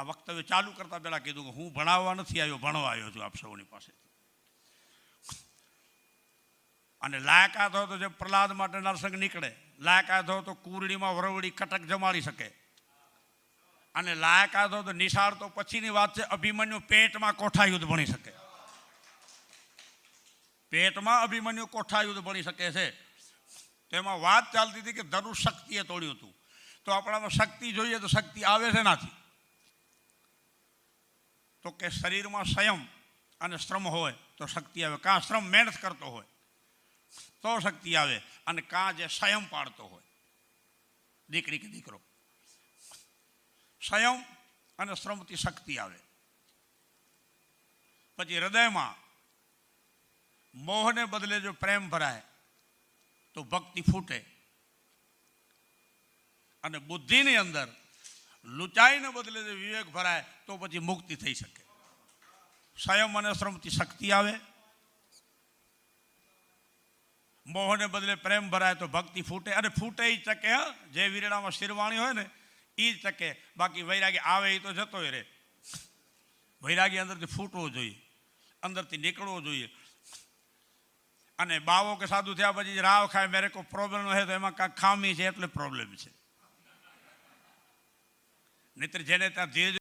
આ વક્તવ્ય ચાલુ કરતા પહેલાં કીધું કે હું ભણાવવા નથી આવ્યો, ભણવા આવ્યો છું આપ સૌની પાસે અને લાયકાત હોય તો જે પ્રહલાદ માટે નરસંગ નીકળે, લાયકાત હોય તો કુરડીમાં વરવડી કટક જમાડી શકે. અને લાયકાત હોય તો નિશાળ તો પછીની વાત છે, અભિમન્યુ પેટમાં કોઠા યુદ્ધ ભણી શકે. પેટમાં અભિમન્યુ કોઠા યુદ્ધ ભણી શકે છે. તેમાં વાત ચાલતી હતી કે ધનુષ શક્તિએ તોડ્યું હતું. તો આપણામાં શક્તિ જોઈએ તો શક્તિ આવે છે નાથી. તો કે શરીરમાં સંયમ અને શ્રમ હોય, તો શક્તિ આવે. કાં શ્રમ મહેનત કરતો હોય, તો શક્તિ આવે. અને કાં જે સંયમ પાડતો હોય. દીકરી કે દીકરો. સંયમ અને શ્રમથી શક્તિ આવે. પછી હૃદયમાં મોહને બદલે જો પ્રેમ ભરાય, તો ભક્તિ ફૂટે. અને બુદ્ધિની અંદર લુચાઈને બદલે જે વિવેક ભરાય, તો પછી મુક્તિ થઈ શકે. સંયમ અને શ્રમથી શક્તિ આવે. મોહને બદલે પ્રેમ ભરાય તો ભક્તિ ફૂટે. અને ફૂટે એ ચકે જે વીરડામાં શિરવાણી હોય ને એ ચકે. બાકી વૈરાગી આવે એ તો જતોય રે વૈરાગી અંદરથી ફૂટવો જોઈએ. અંદરથી નીકળવો જોઈએ. અને બાવો કે સાધુ થયા પછી રાવ ખાય, મેરે કોઈ પ્રોબ્લેમ હોય તો એમાં કાંઈક ખામી છે એટલે પ્રોબ્લેમ છે. નહીતર જેને ત્યાં ધીરે